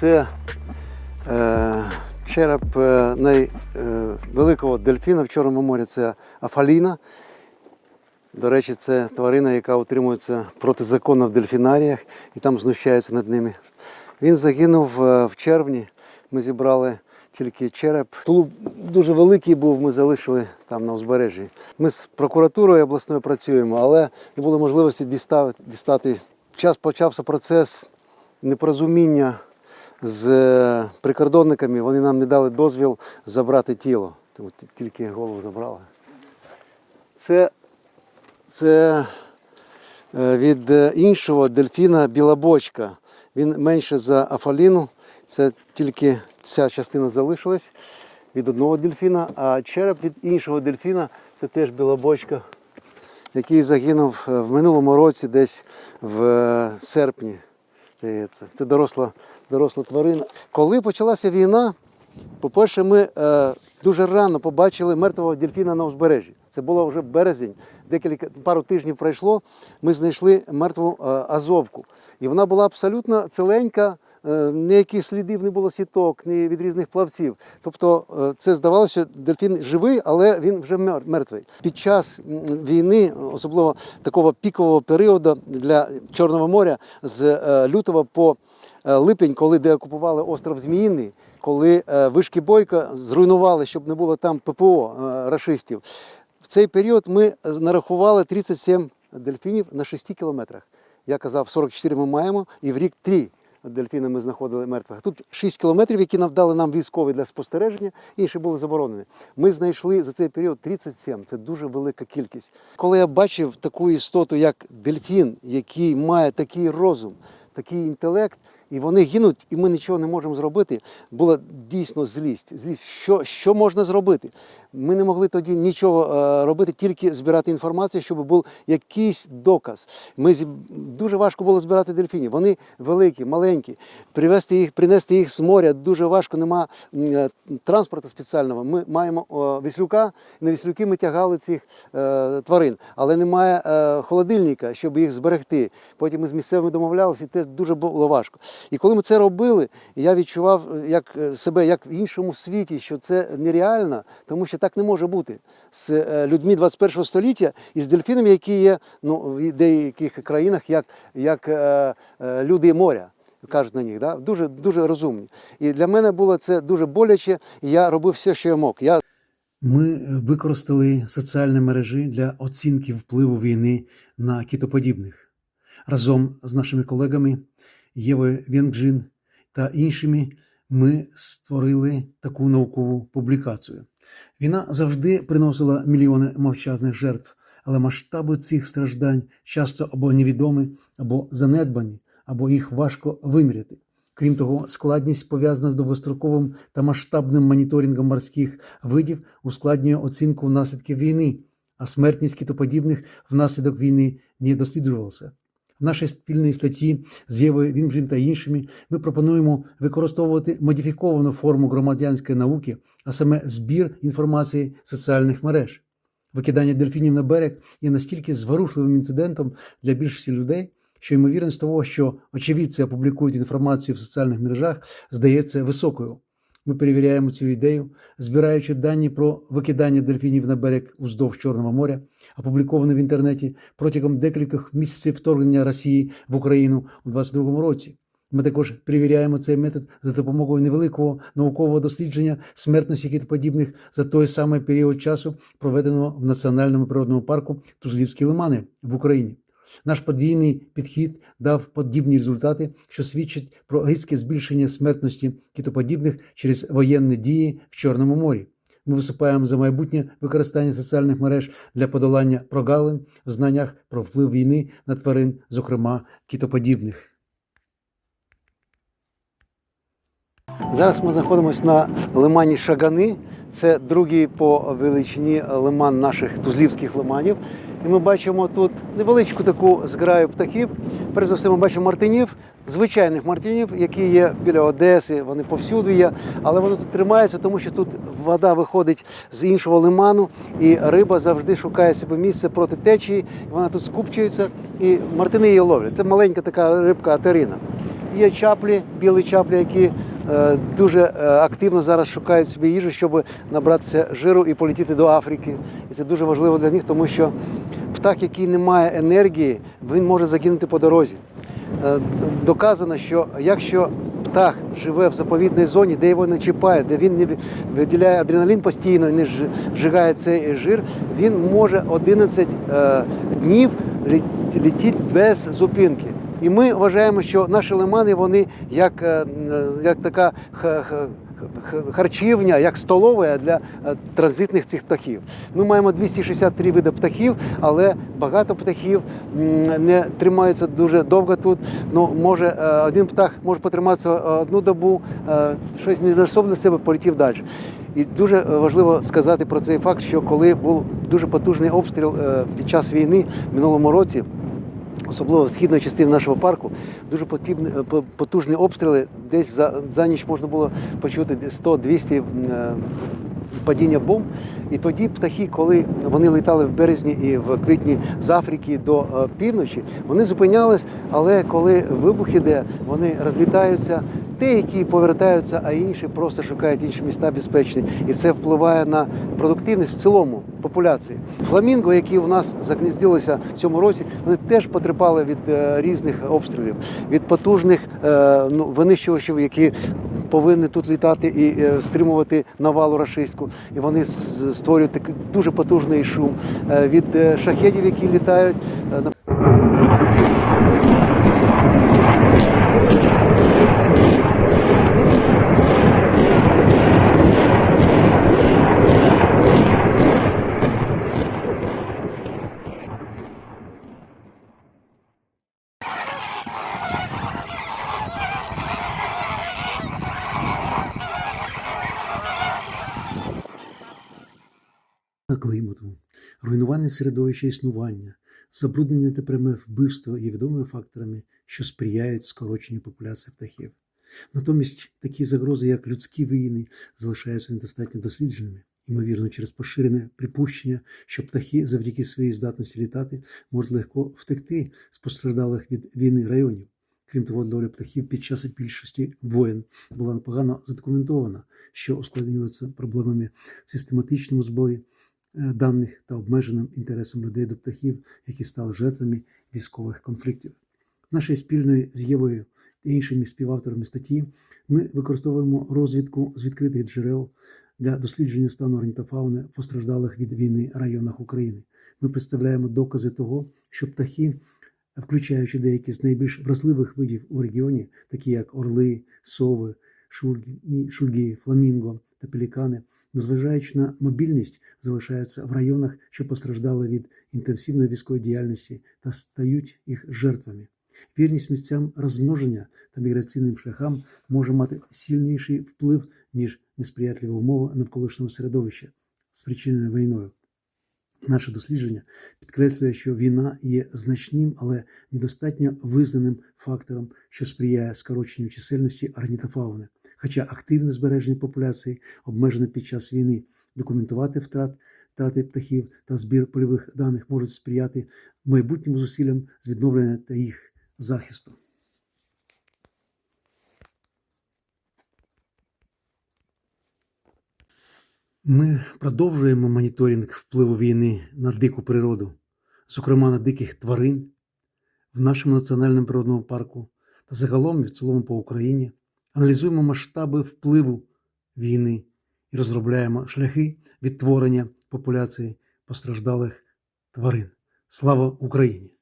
Це е, череп е, найвеликого дельфіна в Чорному морі це Афаліна. До речі, це тварина, яка утримується протизаконно в дельфінаріях і там знущаються над ними. Він загинув е, в червні. Ми зібрали тільки череп. Тулуб дуже великий був, ми залишили там на узбережжі. Ми з прокуратурою обласною працюємо, але не було можливості дістати. дістати. Час почався процес непорозуміння з е, прикордонниками. Вони нам не дали дозвіл забрати тіло. Тому тільки голову забрали. Це, це е, від е, іншого дельфіна білобочка. Він менше за афаліну. Це тільки ця частина залишилась від одного дельфіна, а череп від іншого дельфіна це теж білобочка, який загинув в минулому році, десь в серпні. Це доросла, доросла тварина. Коли почалася війна, по-перше, ми е, дуже рано побачили мертвого дельфіна на узбережжі. Це було вже березень, декілька пару тижнів пройшло. Ми знайшли мертву е, азовку. І вона була абсолютно ціленька, ніяких слідів не було сіток, ні від різних плавців. Тобто е, це здавалося, що дельфін живий, але він вже мер- мертвий. Під час війни, особливо такого пікового періоду для Чорного моря, з е, лютого по е, липень, коли деокупували остров Зміїний, коли е, вишки Бойка зруйнували, щоб не було там ППО е, рашистів. В цей період ми е, нарахували 37 дельфінів на 6 кілометрах. Я казав, 44 ми маємо, і в рік 3 дельфіни ми знаходили мертвих. Тут 6 кілометрів, які нам дали нам військові для спостереження, інші були заборонені. Ми знайшли за цей період 37. Це дуже велика кількість. Коли я бачив таку істоту, як дельфін, який має такий розум, такий інтелект, і вони гинуть, і ми нічого не можемо зробити. Була дійсно злість. Злість, що, що можна зробити? Ми не могли тоді нічого е, робити, тільки збирати інформацію, щоб був якийсь доказ. Ми дуже важко було збирати дельфінів. Вони великі, маленькі. Привезти їх, принести їх з моря дуже важко. Нема е, транспорту спеціального. Ми маємо віслюка. На віслюки ми тягали цих е, тварин, але немає холодильника, щоб їх зберегти. Потім ми з місцевими домовлялися, і це дуже було важко. І коли ми це робили, я відчував е, як е, себе як в іншому світі, що це нереально, тому що так не може бути з е, людьми 21 століття і з дельфінами, які є ну, в деяких країнах, як, як е, е, люди моря. Кажуть на них, да? дуже, дуже розумні. І для мене було це дуже боляче, і я робив все, що я мог. Я Ми використали соціальні мережі для оцінки впливу війни на кітоподібних. Разом з нашими колегами Євою Венгджин та іншими ми створили таку наукову публікацію. Війна завжди приносила мільйони мовчазних жертв, але масштаби цих страждань часто або невідомі, або занедбані, або їх важко виміряти. Крім того, складність пов'язана з довгостроковим та масштабним моніторингом морських видів ускладнює оцінку наслідків війни, а смертність китоподібних внаслідок війни не досліджувалася. В нашій спільній статті з Євою Вінджин та іншими ми пропонуємо використовувати модифіковану форму громадянської науки, а саме збір інформації соціальних мереж. Викидання дельфінів на берег є настільки зворушливим інцидентом для більшості людей, що ймовірність того, що очевидці опублікують інформацію в соціальних мережах, здається високою. Ми перевіряємо цю ідею, збираючи дані про викидання дельфінів на берег уздовж Чорного моря, опубліковані в інтернеті протягом декількох місяців вторгнення Росії в Україну у 2022 році. Ми також перевіряємо цей метод за допомогою невеликого наукового дослідження смертності китоподібних за той самий період часу, проведеного в Національному природному парку Тузлівські лимани в Україні. Наш подвійний підхід дав подібні результати, що свідчать про різке збільшення смертності китоподібних через воєнні дії в Чорному морі. Ми виступаємо за майбутнє використання соціальних мереж для подолання прогалин в знаннях про вплив війни на тварин, зокрема китоподібних. Зараз ми знаходимося на лимані Шагани. Це другий по величині лиман наших тузлівських лиманів. І ми бачимо тут невеличку таку зграю птахів. Перш за все, ми бачимо мартинів, звичайних мартинів, які є біля Одеси, вони повсюди є, але вони тут тримаються, тому що тут вода виходить з іншого лиману, і риба завжди шукає себе місце проти течії. Вона тут скупчується, і мартини її ловлять. Це маленька така рибка атерина. є чаплі, білі чаплі, які дуже е, активно зараз шукають собі їжу, щоб набратися жиру і полетіти до Африки. І це дуже важливо для них, тому що птах, який не має енергії, він може загинути по дорозі. Е, Доказано, що якщо птах живе в заповідній зоні, де його не чіпає, де він не виділяє адреналін постійно і не зжигає цей жир, він може 11 е, днів лі- летіти без зупинки. І ми вважаємо, що наші лимани вони як, е, е, як така ха- ха- ха- харчівня, як столова для е, транзитних цих птахів. Ми маємо 263 види птахів, але багато птахів не тримаються дуже довго тут. Ну, може, один птах може потриматися одну добу, щось не знайшов для себе, полетів далі. І дуже важливо сказати про цей факт, що коли був дуже потужний обстріл під час війни в минулому році, особливо в східної частини нашого парку, дуже потібні- е, по- потужні обстріли. Десь за, за ніч можна було почути 100-200 е, падіння бомб. І тоді птахи, коли вони літали в березні і в квітні з Африки до е, півночі, вони зупинялись, але коли вибух іде, вони розлітаються. Деякі повертаються, а інші просто шукають інші міста безпечні, і це впливає на продуктивність в цілому популяції. Фламінго, які у нас загніздилися в цьому році, вони теж потерпали від е, різних обстрілів, від потужних е, ну, винищувачів, які повинні тут літати і е, стримувати навалу рашистську. І вони створюють такий дуже потужний шум Е, від е, шахедів, які літають. е, на клімату, руйнування середовища існування, забруднення та пряме вбивство є відомими факторами, що сприяють скороченню популяції птахів. Натомість такі загрози, як людські війни, залишаються недостатньо дослідженими, ймовірно, через поширене припущення, що птахи завдяки своїй здатності літати можуть легко втекти з постраждалих від війни районів. Крім того, доля птахів під час більшості воєн була непогано задокументована, що ускладнюється проблемами в систематичному зборі даних та обмеженим інтересом людей до птахів, які стали жертвами військових конфліктів. Нашою спільною з Євою та іншими співавторами статті ми використовуємо розвідку з відкритих джерел для дослідження стану орнітофауни постраждалих від війни районах України. Ми представляємо докази того, що птахи, включаючи деякі з найбільш вразливих видів у регіоні, такі як орли, сови, шульги, шульги фламінго та пелікани, незважаючи на мобільність, залишаються в районах, що постраждали від інтенсивної військової діяльності та стають їх жертвами. Вірність місцям розмноження та міграційним шляхам може мати сильніший вплив, ніж несприятливі умови навколишнього середовища, спричинене війною. Наше дослідження підкреслює, що війна є значним, але недостатньо визнаним фактором, що сприяє скороченню чисельності орнітофауни. Хоча активне збереження популяції обмежене під час війни, документувати втрат, втрати птахів та збір польових даних можуть сприяти майбутнім зусиллям з відновлення та їх захисту. Ми продовжуємо моніторинг впливу війни на дику природу, зокрема на диких тварин в нашому національному природному парку та загалом в цілому по Україні. Аналізуємо масштаби впливу війни і розробляємо шляхи відтворення популяції постраждалих тварин. Слава Україні!